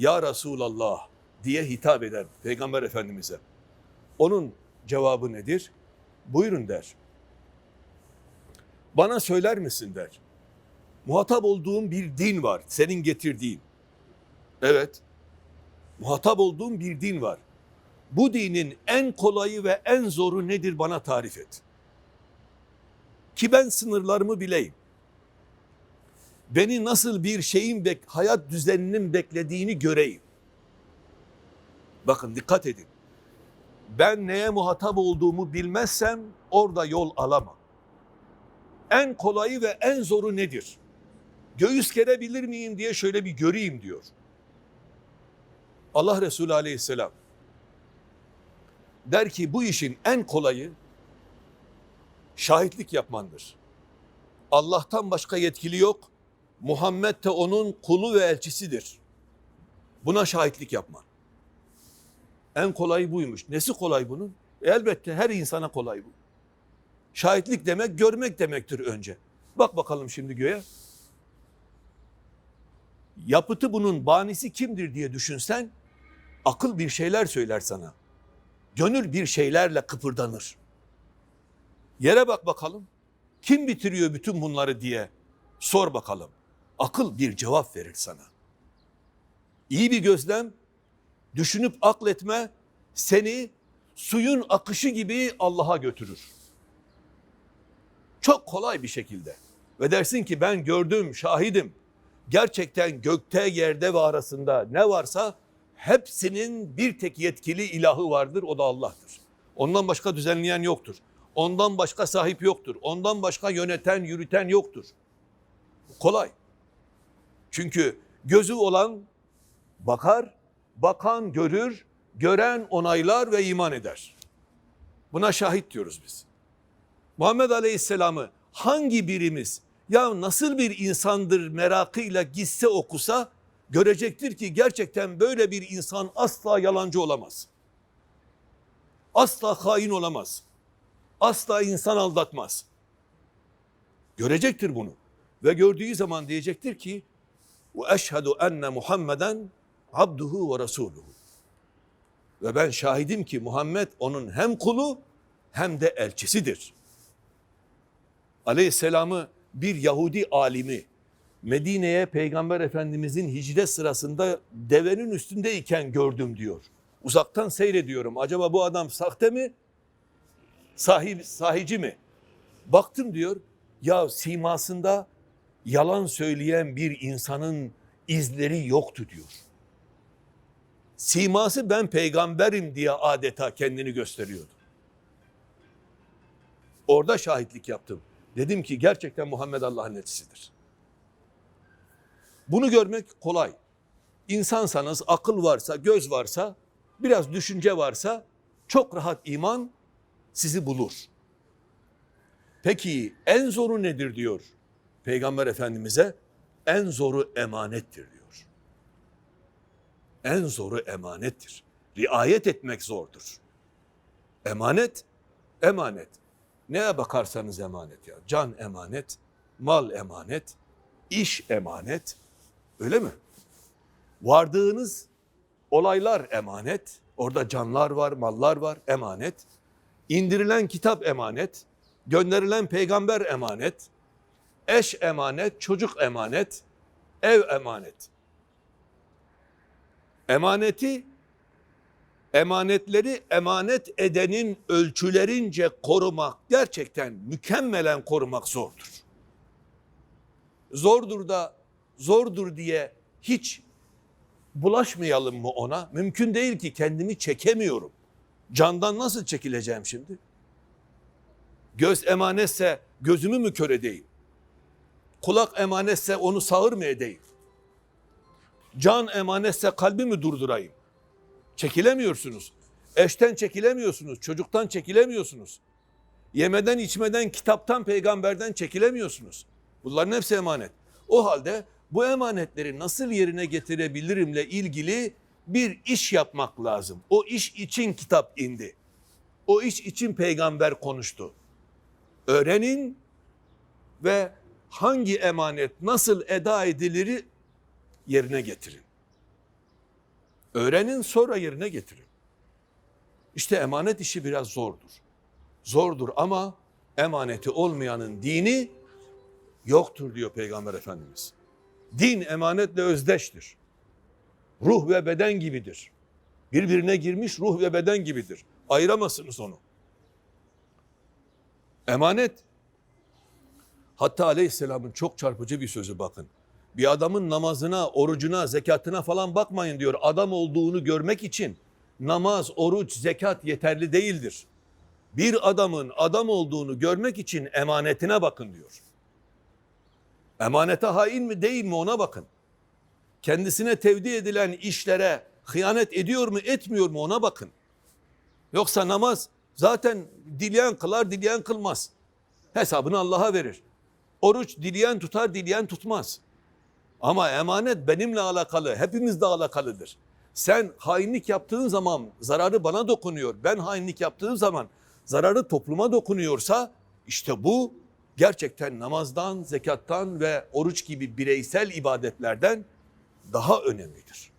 Ya Resulallah diye hitap eder Peygamber Efendimiz'e. Onun cevabı nedir? Buyurun der. Bana söyler misin der. Muhatap olduğum bir din var, senin getirdiğin. Evet, muhatap olduğum bir din var. Bu dinin en kolayı ve en zoru nedir bana tarif et. Ki ben sınırlarımı bileyim. Beni nasıl bir şeyin bek hayat düzeninin beklediğini göreyim. Bakın dikkat edin. Ben neye muhatap olduğumu bilmezsem orada yol alamam. En kolayı ve en zoru nedir? Göğüs gerebilir miyim diye şöyle bir göreyim diyor. Allah Resulü aleyhisselam der ki bu işin en kolayı şahitlik yapmandır. Allah'tan başka yetkili yok. Muhammed de onun kulu ve elçisidir. Buna şahitlik yapman. En kolayı buymuş. Nesi kolay bunun? Elbette her insana kolay bu. Şahitlik demek görmek demektir önce. Bak bakalım şimdi göğe. Yapıtı bunun banisi kimdir diye düşünsen akıl bir şeyler söyler sana. Gönül bir şeylerle kıpırdanır. Yere bak bakalım. Kim bitiriyor bütün bunları diye sor bakalım. Akıl bir cevap verir sana. İyi bir gözlem, düşünüp akletme seni suyun akışı gibi Allah'a götürür. Çok kolay bir şekilde. Ve dersin ki ben gördüm, şahidim. Gerçekten gökte, yerde ve arasında ne varsa hepsinin bir tek yetkili ilahı vardır, o da Allah'tır. Ondan başka düzenleyen yoktur. Ondan başka sahip yoktur. Ondan başka yöneten, yürüten yoktur. Kolay. Çünkü gözü olan bakar, bakan görür, gören onaylar ve iman eder. Buna şahit diyoruz biz. Muhammed Aleyhisselam'ı hangi birimiz ya nasıl bir insandır merakıyla gitse okusa görecektir ki gerçekten böyle bir insan asla yalancı olamaz. Asla hain olamaz. Asla insan aldatmaz. Görecektir bunu. Ve gördüğü zaman diyecektir ki ve eşhedü enne Muhammeden abduhu ve resuluhu. Ve ben şahidim ki Muhammed onun hem kulu hem de elçisidir. Aleyhisselam'ı bir Yahudi alimi Medine'ye Peygamber Efendimizin hicret sırasında devenin üstündeyken gördüm diyor. Uzaktan seyrediyorum. Acaba bu adam sahte mi? Sahip, sahici mi? Baktım diyor. Ya simasında yalan söyleyen bir insanın izleri yoktu diyor. Siması ben peygamberim diye adeta kendini gösteriyordu. Orada şahitlik yaptım. Dedim ki gerçekten Muhammed Allah'ın elçisidir. Bunu görmek kolay. İnsansanız, akıl varsa, göz varsa, biraz düşünce varsa çok rahat iman sizi bulur. Peki en zoru nedir diyor Peygamber Efendimiz'e? En zoru emanettir diyor. En zoru emanettir. Riayet etmek zordur. Emanet, emanet. Neye bakarsanız emanet ya. Can emanet, mal emanet, iş emanet. Öyle mi? Vardığınız olaylar emanet. Orada canlar var, mallar var, emanet. İndirilen kitap emanet. Gönderilen peygamber emanet. Eş emanet, çocuk emanet, ev emanet. Emaneti emanetleri emanet edenin ölçülerince korumak gerçekten mükemmelen korumak zordur. Zordur da zordur diye hiç bulaşmayalım mı ona? Mümkün değil ki kendimi çekemiyorum. Candan nasıl çekileceğim şimdi? Göz emanetse gözümü mü kör edeyim? Kulak emanetse onu sağır mı edeyim? Can emanetse kalbi mi durdurayım? Çekilemiyorsunuz. Eşten çekilemiyorsunuz. Çocuktan çekilemiyorsunuz. Yemeden içmeden kitaptan peygamberden çekilemiyorsunuz. Bunların hepsi emanet. O halde bu emanetleri nasıl yerine getirebilirimle ilgili bir iş yapmak lazım. O iş için kitap indi. O iş için peygamber konuştu. Öğrenin ve hangi emanet nasıl eda edilir yerine getirin. Öğrenin sonra yerine getirin. İşte emanet işi biraz zordur. Zordur ama emaneti olmayanın dini yoktur diyor Peygamber Efendimiz. Din emanetle özdeştir. Ruh ve beden gibidir. Birbirine girmiş ruh ve beden gibidir. Ayıramazsınız onu. Emanet. Hatta aleyhisselamın çok çarpıcı bir sözü bakın. Bir adamın namazına, orucuna, zekatına falan bakmayın diyor. Adam olduğunu görmek için namaz, oruç, zekat yeterli değildir. Bir adamın adam olduğunu görmek için emanetine bakın diyor. Emanete hain mi değil mi ona bakın. Kendisine tevdi edilen işlere hıyanet ediyor mu etmiyor mu ona bakın. Yoksa namaz zaten dileyen kılar dileyen kılmaz. Hesabını Allah'a verir. Oruç dileyen tutar dileyen tutmaz. Ama emanet benimle alakalı, hepimizle alakalıdır. Sen hainlik yaptığın zaman zararı bana dokunuyor. Ben hainlik yaptığım zaman zararı topluma dokunuyorsa işte bu gerçekten namazdan, zekattan ve oruç gibi bireysel ibadetlerden daha önemlidir.